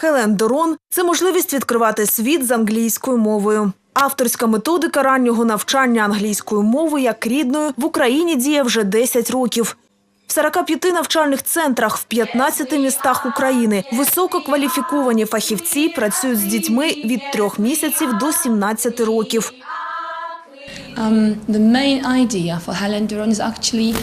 Хелен Дорон це можливість відкривати світ з англійською мовою. Авторська методика раннього навчання англійською мовою як рідною в Україні діє вже 10 років. В 45 навчальних центрах в 15 містах України висококваліфіковані фахівці працюють з дітьми від 3 місяців до 17 років. Um, the main idea for Helen Duran is actually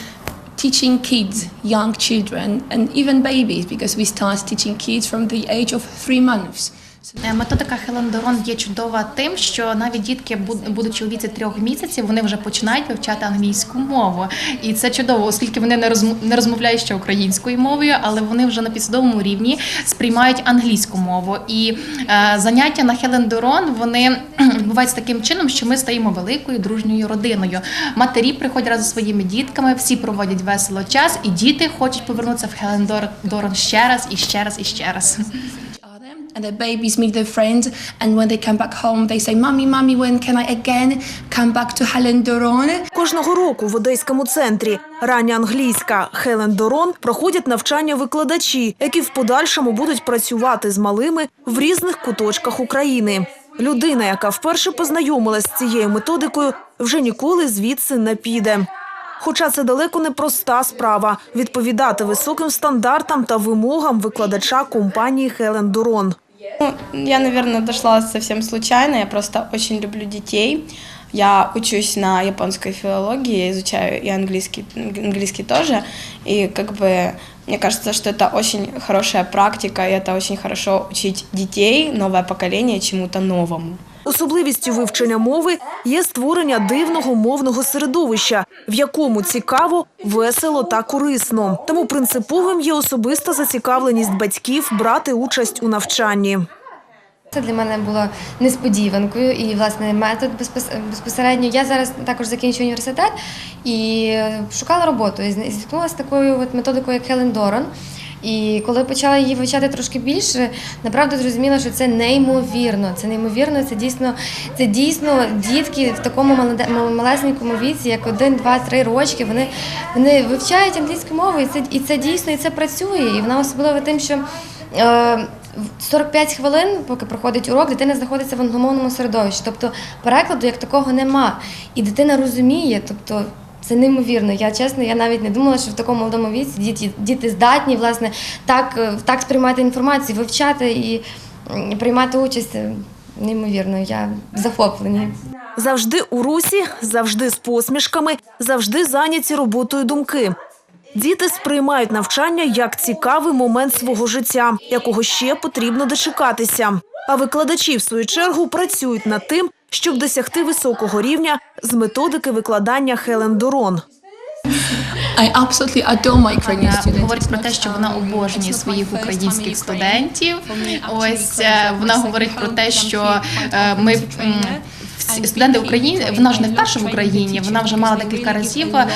teaching kids, young children, and even babies, because we start teaching kids from the age of three months. Е, Методика Хелен Дорон є чудова тим, що навіть дітки, будучи у віці трьох місяців, вони вже починають вивчати англійську мову. І це чудово, оскільки вони не розм- розмовляють ще українською мовою, але вони вже на підсвідомому рівні сприймають англійську мову. І е, заняття на Хелен Дорон вони відбуваються таким чином, що ми стаємо великою дружньою родиною. Матері приходять разом зі своїми дітками, всі проводять весело час, і діти хочуть повернутися в Хелен ще раз і ще раз і ще раз. And the babies meet their friends, and when they come back home, they say, "Mommy, mommy, when can I again come back to Helen Duran?" Кожного року в Одеському центрі рання англійська Хелен проходять навчання викладачі, які в подальшому будуть працювати з малими в різних куточках України. Людина, яка вперше познайомилась з цією методикою, вже ніколи звідси не піде. Хоча це далеко не проста справа відповідати високим стандартам та вимогам викладача компанії Хелен Дорон. Ну, я, наверное, дошла совсем случайно. Я просто очень люблю детей. Я учусь на японской филологии, я изучаю и английский, английский тоже. И как бы мне кажется, что это очень хорошая практика, и это очень хорошо учить детей, новое поколение чему-то новому. Особливістю вивчення мови є створення дивного мовного середовища, в якому цікаво, весело та корисно. Тому принциповим є особиста зацікавленість батьків брати участь у навчанні. Це для мене було несподіванкою і власне метод безпос- безпосередньо. Я зараз також закінчую університет і шукала роботу. І зіткнулася з такою от методикою, як Хелен Дорон. І коли почала її вивчати трошки більше, направду зрозуміла, що це неймовірно. Це неймовірно. Це дійсно, це дійсно дітки в такому малесенькому віці, як один, два, три рочки. Вони, вони вивчають англійську мову, і це і це дійсно і це працює. І вона особлива тим, що. Е, 45 хвилин, поки проходить урок, дитина знаходиться в англомовному середовищі. Тобто перекладу як такого нема. І дитина розуміє, тобто це неймовірно. Я чесно, я навіть не думала, що в такому молодому віці діти, діти здатні власне так, е, так сприймати інформацію, вивчати і приймати участь. Неймовірно, я в захопленні. Завжди у русі, завжди з посмішками, завжди зайняті роботою думки. Діти сприймають навчання як цікавий момент свого життя, якого ще потрібно дочекатися. А викладачі, в свою чергу, працюють над тим, щоб досягти високого рівня з методики викладання Хелен Дорон. Вона говорить про те, що вона обожнює своїх українських студентів. Ось е, вона говорить про те, що е, ми студенти України, вона ж не вперше в Україні. Вона вже мала декілька разів е,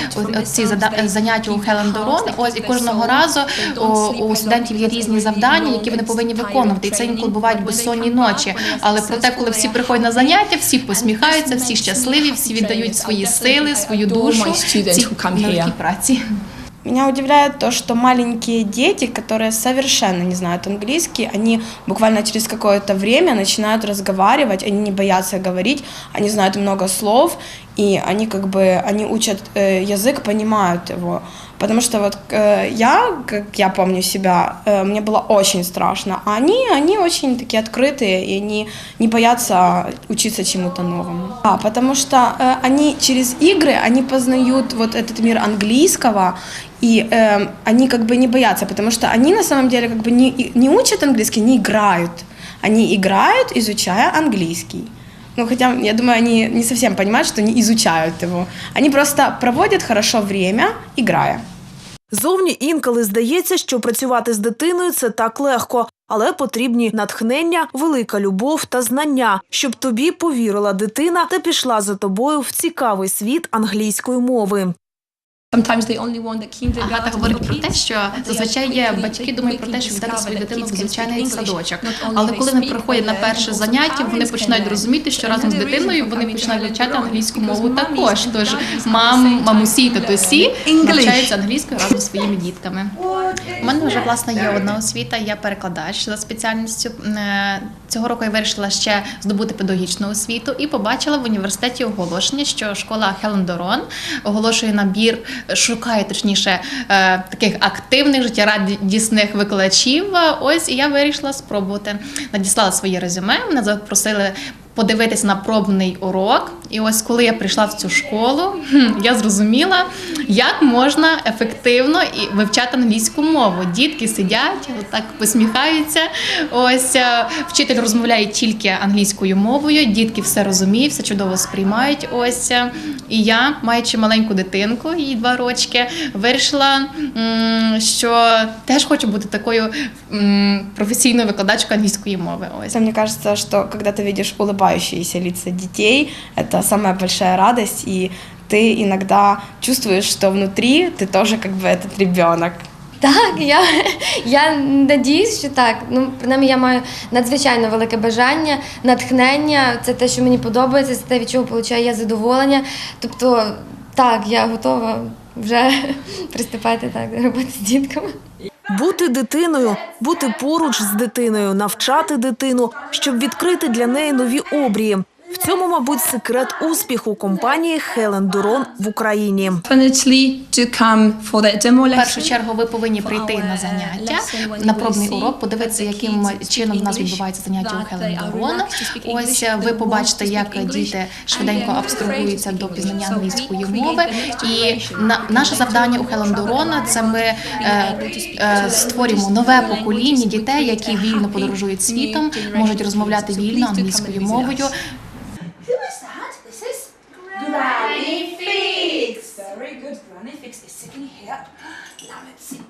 ці заняття у Хелен Дорон. Ось і кожного разу у студентів є різні завдання, які вони повинні виконувати. І це інколи бувають безсонні ночі. Але проте, коли всі приходять на заняття, всі посміхаються, всі щасливі, всі віддають свої сили, свою душу цій праці. Меня удивляет то, что маленькие дети, которые совершенно не знают английский, они буквально через какое-то время начинают разговаривать, они не боятся говорить, они знают много слов, и они как бы, они учат э, язык, понимают его. Потому что вот э, я, как я помню себя, э, мне было очень страшно, а они, они очень такие открытые, и они не боятся учиться чему-то новому. А, потому что э, они через игры, они познают вот этот мир английского, и э, они как бы не боятся, потому что они на самом деле как бы не, не учат английский, не играют. Они играют, изучая английский. Ну, хотя, я думаю, они не совсем понимают, что они изучают его. Они просто проводят хорошо время, играя. Зовні інколи здається, що працювати з дитиною це так легко, але потрібні натхнення, велика любов та знання, щоб тобі повірила дитина та пішла за тобою в цікавий світ англійської мови. Агата говорить про те, що зазвичай є батьки думають про те, що дати свою дитину в звичайний садочок. Але коли вони приходять на перше заняття, вони починають розуміти, що разом з дитиною вони починають вивчати англійську мову також. Тож мам, мамусі та тосі навчаються англійською разом зі своїми дітками. У мене вже власне є одна освіта. Я перекладач за спеціальністю. Е, Цього року я вирішила ще здобути педагогічну освіту і побачила в університеті оголошення, що школа Хелен Дорон оголошує набір, шукає точніше е, таких активних життєрадісних викладачів. Ось і я вирішила спробувати. Надіслала своє резюме. Мене запросили. Подивитись на пробний урок, і ось коли я прийшла в цю школу, я зрозуміла, як можна ефективно і вивчати англійську мову. Дітки сидять, так посміхаються. Ось е, вчитель розмовляє тільки англійською мовою. Дітки все розуміють, все чудово сприймають. Ось е, і я, маючи маленьку дитинку, їй два рочки, вирішила, що теж хочу бути такою професійною викладачкою англійської мови. Ось. Мне кажется, что когда ты видишь улыбающиеся лица детей, это самая большая радость, и ты иногда чувствуешь, что внутри ты тоже как бы этот ребенок. Так, я, я надіюсь, що так. Ну, принаймні, я маю надзвичайно велике бажання, натхнення. Це те, що мені подобається, це те, від чого получаю я задоволення. Тобто, так, я готова вже приступати так, робити з дітками. Бути дитиною, бути поруч з дитиною, навчати дитину, щоб відкрити для неї нові обрії. В цьому, мабуть, секрет успіху компанії Хелен Дурон в Україні. В першу чергу ви повинні прийти на заняття, на пробний урок, подивитися, яким чином в нас відбуваються заняття у Хелен Дорон. Ось е, ви побачите, як діти швиденько абстрагуються до пізнання англійської мови. І на наше завдання у Хелен Дорона це ми е, е, створюємо нове покоління дітей, які вільно подорожують світом, можуть розмовляти вільно англійською мовою. gonna fix the second hair. Now let's see.